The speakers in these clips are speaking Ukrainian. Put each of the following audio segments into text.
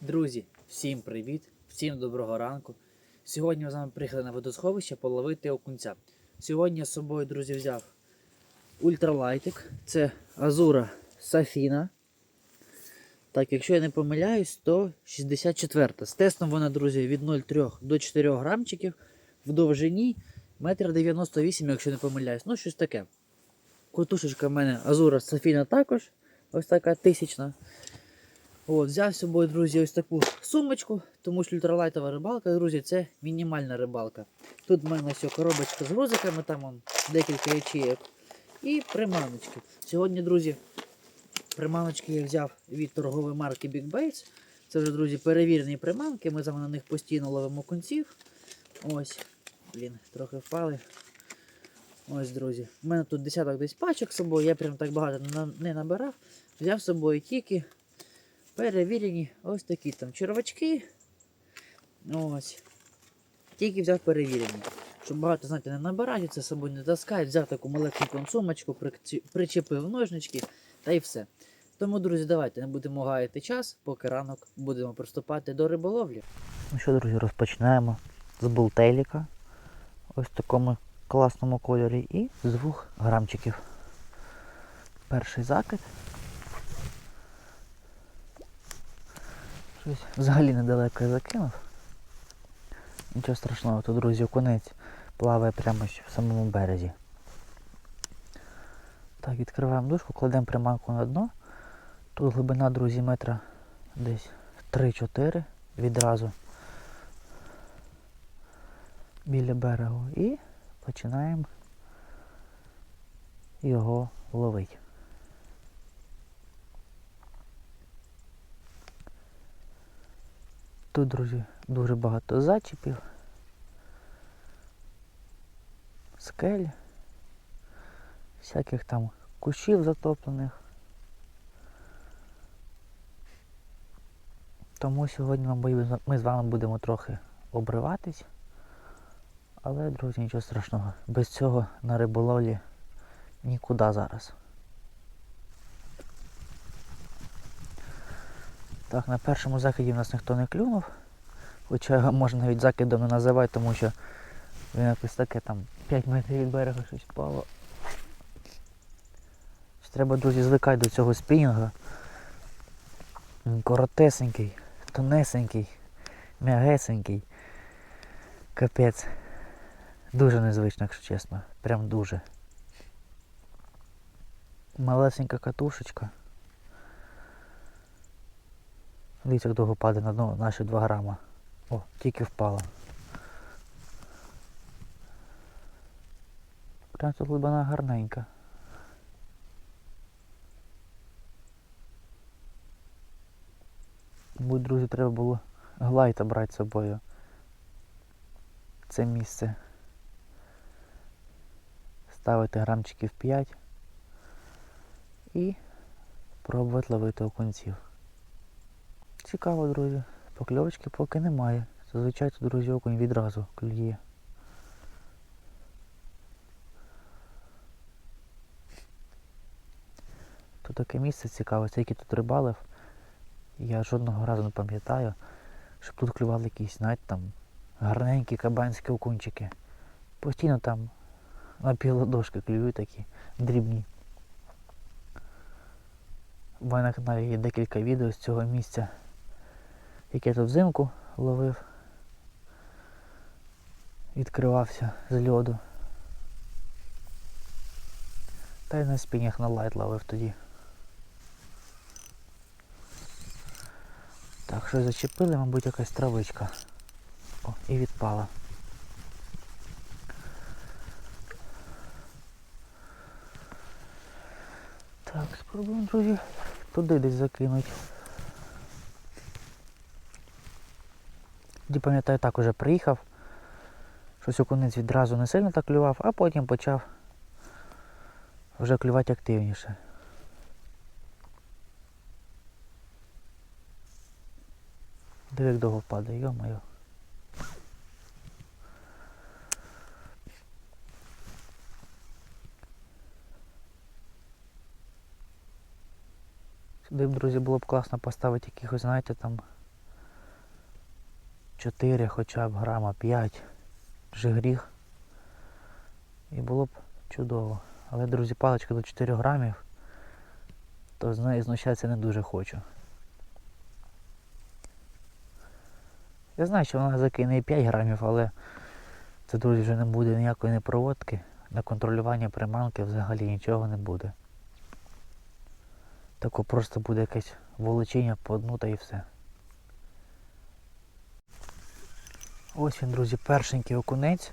Друзі, всім привіт, всім доброго ранку. Сьогодні ми з вами приїхали на водосховище половити окунця. Сьогодні я з собою, друзі, взяв ультралайтик. Це Азура Сафіна. Так, якщо я не помиляюсь, то 64. З тестом вона, друзі, від 0,3 до 4 грамчиків в довжині 1,98 м, якщо не помиляюсь. Ну, щось таке. Котушечка в мене Азура Сафіна також. Ось така тисячна. От, взяв з собою, друзі, ось таку сумочку, тому що ультралайтова рибалка, друзі, це мінімальна рибалка. Тут в мене все коробочка з грузиками, там вон, декілька ячеїв. І приманочки. Сьогодні, друзі, приманочки я взяв від торгової марки Big Baits. Це вже, друзі, перевірені приманки. Ми вами на них постійно ловимо конців. Ось, блін, трохи впали. Ось, друзі. У мене тут десяток десь пачок з собою, я прям так багато не набирав. Взяв з собою тільки перевірені ось такі там червачки. Ось. Тільки взяв перевірені. Щоб багато, знаєте, не набирати, це з собою не таскають, взяв таку маленьку сумочку, причепив ножнички та й все. Тому, друзі, давайте не будемо гаяти час, поки ранок будемо приступати до риболовлі. Ну що, друзі, розпочинаємо з бултеліка. Ось в такому класному кольорі і з двох грамчиків. Перший закид. Щось взагалі недалеко я закинув. Нічого страшного, тут, друзі, окунець плаває прямо в самому березі. Так, відкриваємо дужку, кладемо приманку на дно. Тут глибина, друзі, метра десь 3-4 відразу біля берегу. І починаємо його ловити. Тут, друзі, дуже багато зачіпів, скель, всяких там кущів затоплених. Тому сьогодні ми з вами будемо трохи обриватись. Але, друзі, нічого страшного. Без цього на риболовлі нікуди зараз. Так, на першому закиді в нас ніхто не клюнув. Хоча його можна навіть закидом не називати, тому що він якось таке там 5 метрів від берега щось впало. Треба, друзі, звикати до цього спінінга. Коротесенький, тонесенький, м'ягесенький. Капець. Дуже незвично, якщо чесно. Прям дуже. Малесенька катушечка. Дивіться, довго падає на дно наші 2 грама. О, тільки впала. Прям тут глибина гарненька. Мабуть, друзі, треба було глайта брати з собою. Це місце. Ставити грамчиків 5 і пробувати ловити окунців. Цікаво, друзі. Покльовочки поки немає. Зазвичай тут, друзі, окунь відразу клює. Тут таке місце цікаве, скільки тут рибалив. Я жодного разу не пам'ятаю, щоб тут клювали якісь, знаєте, там гарненькі кабанські окунчики. Постійно там на півладошки клюють такі дрібні. У мене на каналі є декілька відео з цього місця, яке тут взимку ловив. Відкривався з льоду. Та й на спінях на лайт ловив тоді. Так, щось зачепили, мабуть, якась травичка. О, і відпала. Так, спробуємо, друзі, туди десь закинуть. Тоді пам'ятаю, так уже приїхав. Щось окунець відразу не сильно так клював, а потім почав вже клювати активніше. Диви, як довго падає, йо-моє. Сюди б, друзі, було б класно поставити якихось, знаєте, там 4 хоча б грама 5 вже гріх. І було б чудово. Але, друзі, паличка до 4 грамів, то з неї знущатися не дуже хочу. Я знаю, що вона закине і 5 грамів, але це, друзі, вже не буде ніякої непроводки. На контролювання приманки взагалі нічого не буде. Тако просто буде якесь волочіння по дну та і все. Ось він, друзі, першенький окунець.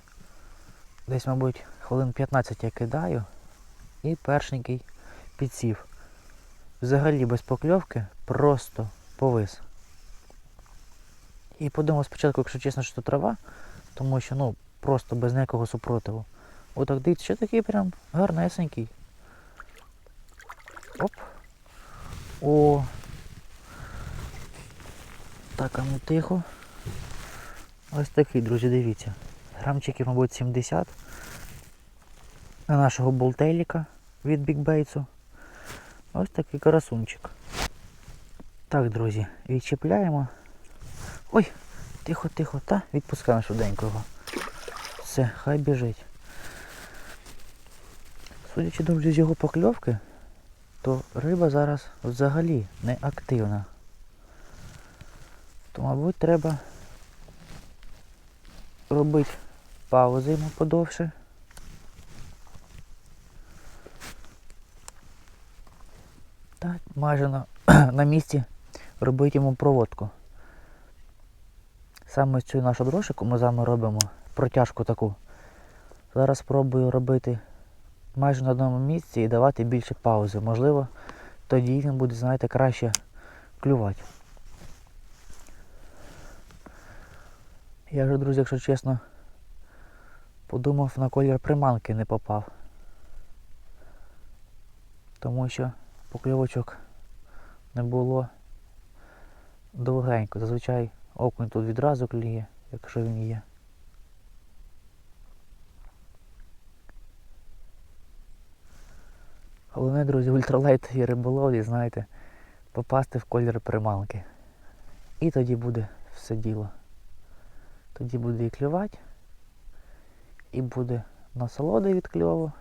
Десь, мабуть, хвилин 15 я кидаю. І першенький підсів. Взагалі без покльовки просто повис. І подумав спочатку, якщо чесно, що трава, тому що ну просто без ніякого супротиву. Отак дивіться, що такий прям гарнесенький. Оп. О. Так, а ну тихо. Ось такий, друзі, дивіться. Грамчиків, мабуть, 70 на нашого болтеліка від бікбейтсу. Ось такий карасунчик. Так, друзі, відчіпляємо. Ой, тихо, тихо, та відпускаємо швиденько його. Все, хай біжить. Судячи, друзі, з його покльовки, то риба зараз взагалі не активна. То, мабуть, треба робити паузи йому подовше. Так, майже на, на місці робити йому проводку. Саме цю нашу дрошику ми з вами робимо протяжку таку. Зараз спробую робити майже на одному місці і давати більше паузи. Можливо, тоді він буде, знаєте, краще клювати. Я вже, друзі, якщо чесно, подумав, на колір приманки не попав. Тому що покльовочок не було довгенько. Зазвичай окунь тут відразу клює, якщо він є. Головне, друзі, ультралайтові риболовлі, знаєте, попасти в колір приманки. І тоді буде все діло. Тоді буде і клювати, і буде насолода від кльову.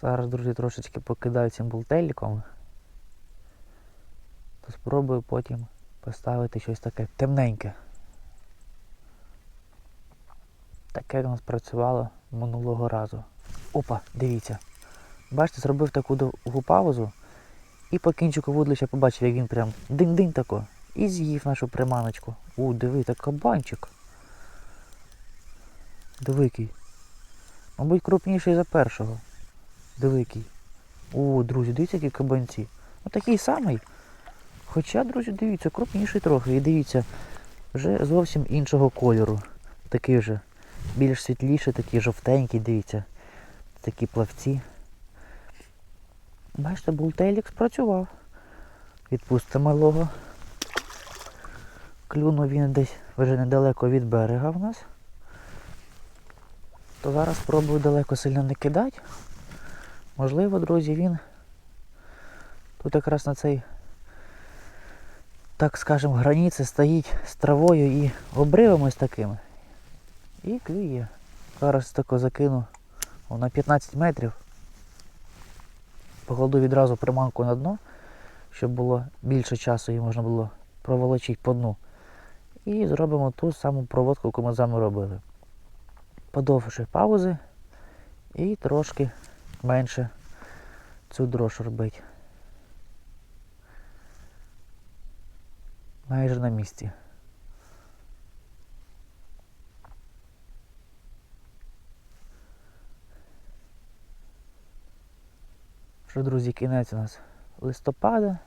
Зараз, друзі, трошечки покидаю цим бултеліком. То спробую потім поставити щось таке темненьке. Таке як нас працювало минулого разу. Опа, дивіться. Бачите, зробив таку довгу паузу і по кінчику вудлища побачив, як він прям динь-динь тако. І з'їв нашу приманочку. У, диви, так кабанчик. Дивикий. Мабуть, крупніший за першого. Дивикий. О, друзі, дивіться, які кабанці. Ну такий самий. Хоча, друзі, дивіться, крупніший трохи. І дивіться, вже зовсім іншого кольору. Такий вже більш світліший, такий жовтенький, дивіться. Такі плавці. Бачите, бултелік спрацював. Відпустимо малого. Клюнув він десь вже недалеко від берега в нас. То зараз спробую далеко сильно не кидати. Можливо, друзі, він тут якраз на цей, так скажемо, границі стоїть з травою і обривом ось такими. І клює. Зараз тако закину на 15 метрів. Покладу відразу приманку на дно, щоб було більше часу і можна було проволочити по дну. І зробимо ту саму проводку, яку ми з вами робили. Подовши паузи і трошки менше цю дрож робити. Майже на місці. Що, друзі, кінець у нас листопада,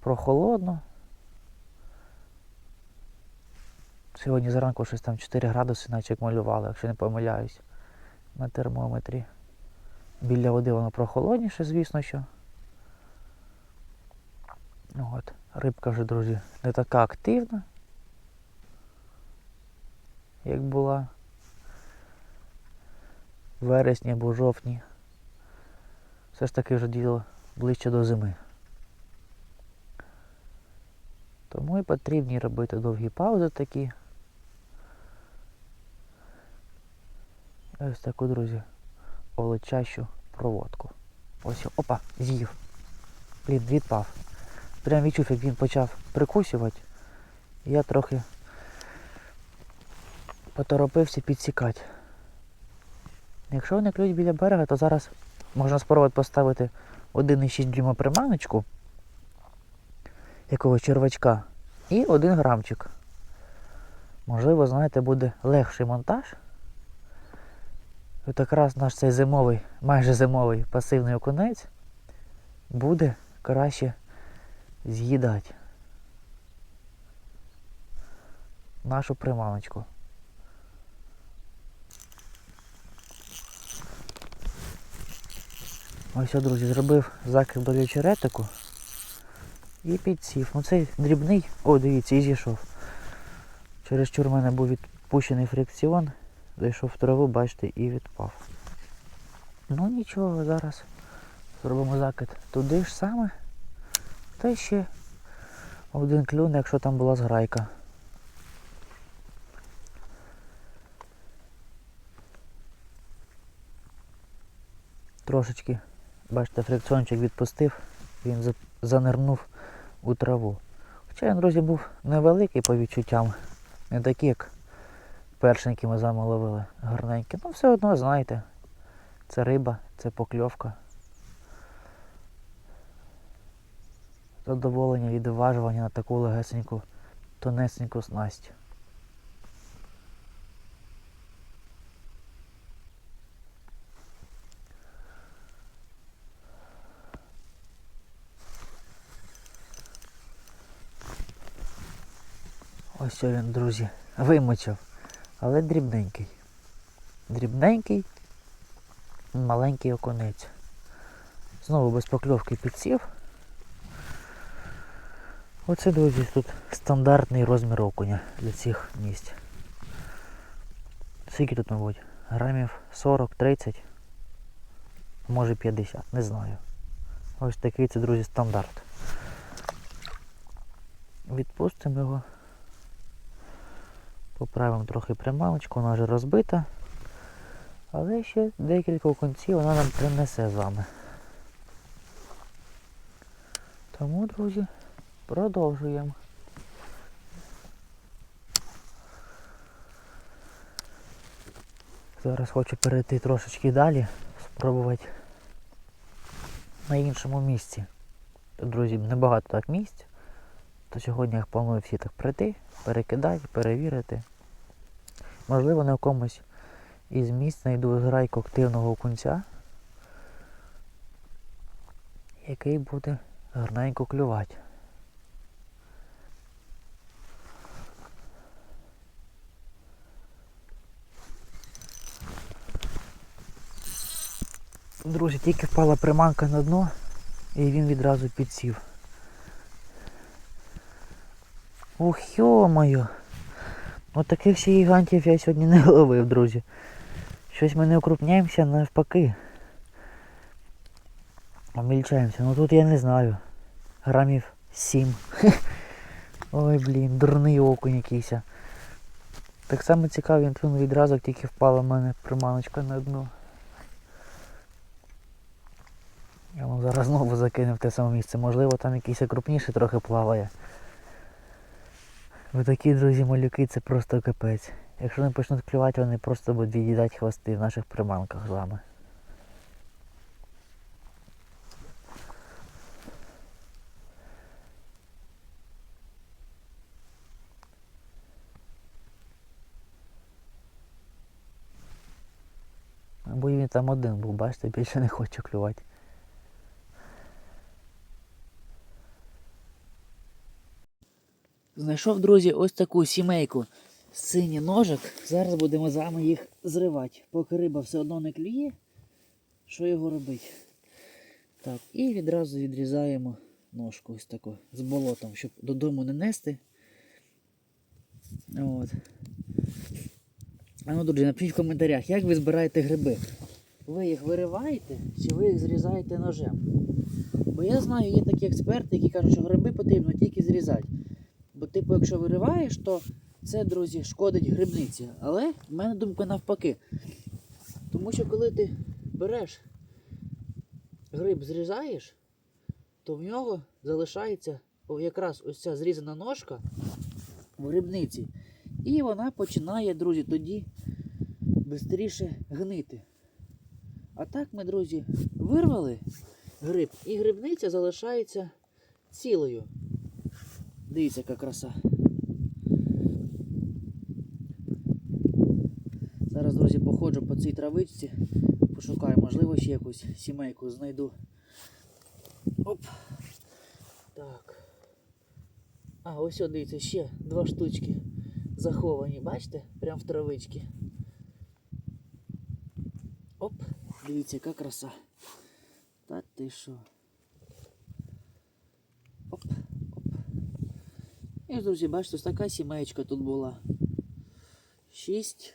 прохолодно. Сьогодні зранку щось там 4 градуси, наче як малювали, якщо не помиляюсь, на термометрі. Біля води воно прохолодніше, звісно що. Ну от, рибка вже, друзі, не така активна, як була в вересні або жовтні. Все ж таки вже діло ближче до зими. Тому і потрібні робити довгі паузи такі. Ось таку, друзі, олечащу проводку. Ось, опа, з'їв. Блін, відпав. Прям відчув, як він почав прикусювати. Я трохи поторопився підсікати. Якщо вони клюють біля берега, то зараз можна спробувати поставити 1,6 дюйма приманочку якогось червачка і 1 грамчик. Можливо, знаєте, буде легший монтаж. От якраз наш цей зимовий, майже зимовий пасивний окунець буде краще з'їдати нашу приманочку. Ось, друзі, зробив закид до очеретику і підсів. Ну цей дрібний, о, дивіться, і зійшов. Через чур в мене був відпущений фрикціон, зайшов в траву, бачите, і відпав. Ну нічого, зараз зробимо закид туди ж саме. Та ще один клюн, якщо там була зграйка. Трошечки, бачите, фрикціончик відпустив, він занирнув у траву. Хоча він, друзі, був невеликий по відчуттям, не такий, як перший, ми з вами гарненький. Ну все одно, знаєте, це риба, це покльовка. Задоволення від важування на таку легесеньку, тонесеньку снасть. Ось він, друзі, вимочив, але дрібненький. Дрібненький, маленький окунець. Знову без покльовки підсів. Оце, друзі, тут стандартний розмір окуня для цих місць. Скільки тут, мабуть? Грамів 40-30, може 50, не знаю. Ось такий це, друзі, стандарт. Відпустимо його. Поправимо трохи приманочку, вона вже розбита. Але ще декілька окунців вона нам принесе з вами. Тому, друзі, продовжуємо. Зараз хочу перейти трошечки далі, спробувати на іншому місці. Друзі, небагато так місць. То сьогодні я планую всі так прийти, перекидати, перевірити. Можливо, на якомусь із місць знайду зграйку активного окунця, який буде гарненько клювати. Друзі, тільки впала приманка на дно і він відразу підсів. Ох, йо-моє! От таких ще гігантів я сьогодні не ловив, друзі. Щось ми не укрупняємося навпаки. Омільчаємося. Ну тут я не знаю. Грамів 7. Ой, блін, дурний окунь якийсь. Так само цікаво, він відразу, тільки впала в мене приманочка на дно. Я вам зараз знову закинув в те саме місце. Можливо там якийсь крупніший трохи плаває. Ви такі, друзі, малюки, це просто капець. Якщо вони почнуть клювати, вони просто будуть від'їдати хвости в наших приманках з вами. Або він там один був, бачите, більше не хоче клювати. Знайшов, друзі, ось таку сімейку синій ножик. Зараз будемо з вами їх зривати. Поки риба все одно не клює, що його робити? Так, і відразу відрізаємо ножку ось таку з болотом, щоб додому не нести. От. А ну, друзі, напишіть в коментарях, як ви збираєте гриби. Ви їх вириваєте чи ви їх зрізаєте ножем? Бо я знаю, є такі експерти, які кажуть, що гриби потрібно тільки зрізати. Бо, типу, якщо вириваєш, то це, друзі, шкодить грибниці. Але в мене думка навпаки. Тому що коли ти береш гриб зрізаєш, то в нього залишається якраз ось ця зрізана ножка в грибниці. І вона починає, друзі, тоді швидше гнити. А так ми, друзі, вирвали гриб, і грибниця залишається цілою. Дивіться, яка краса. Зараз, друзі, походжу по цій травичці, пошукаю, можливо, ще якусь сімейку знайду. Оп. Так. А, ось от, дивіться, ще два штучки заховані, бачите? Прям в травичці. Оп, дивіться, яка краса. Та ти що? Оп, оп. І, друзі, бачите, ось така сімейка тут була. Шість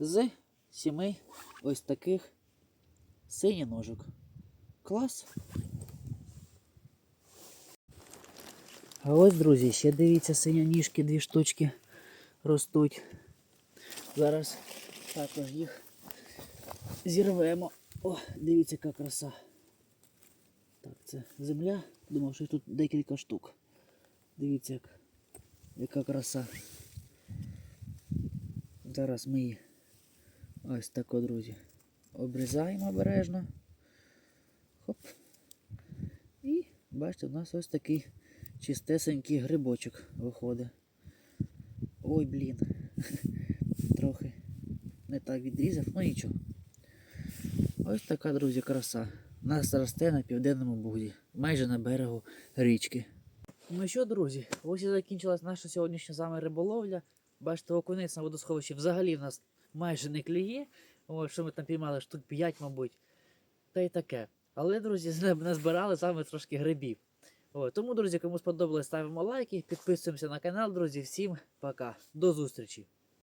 з сіми ось таких синіножок. Клас. А ось, друзі, ще дивіться, синяніжки, дві штучки ростуть. Зараз також їх зірвемо. О, дивіться, яка краса. Так, це земля. Думав, що тут декілька штук. Дивіться, як, яка краса. Зараз ми її ось тако, друзі. Обрізаємо обережно. Хоп. І бачите, у нас ось такий чистесенький грибочок виходить. Ой, блін. Трохи не так відрізав, ну нічого. Ось така, друзі, краса. Нас росте на південному бугді, майже на берегу річки. Ну що, друзі, ось і закінчилась наша сьогоднішня саме риболовля. Бачите, окунець на водосховищі взагалі в нас майже не клює. О, що ми там піймали, штук 5, мабуть. Та й таке. Але, друзі, назбирали саме трошки грибів. О, тому, друзі, кому сподобалось, ставимо лайки, підписуємося на канал, друзі. Всім пока. До зустрічі!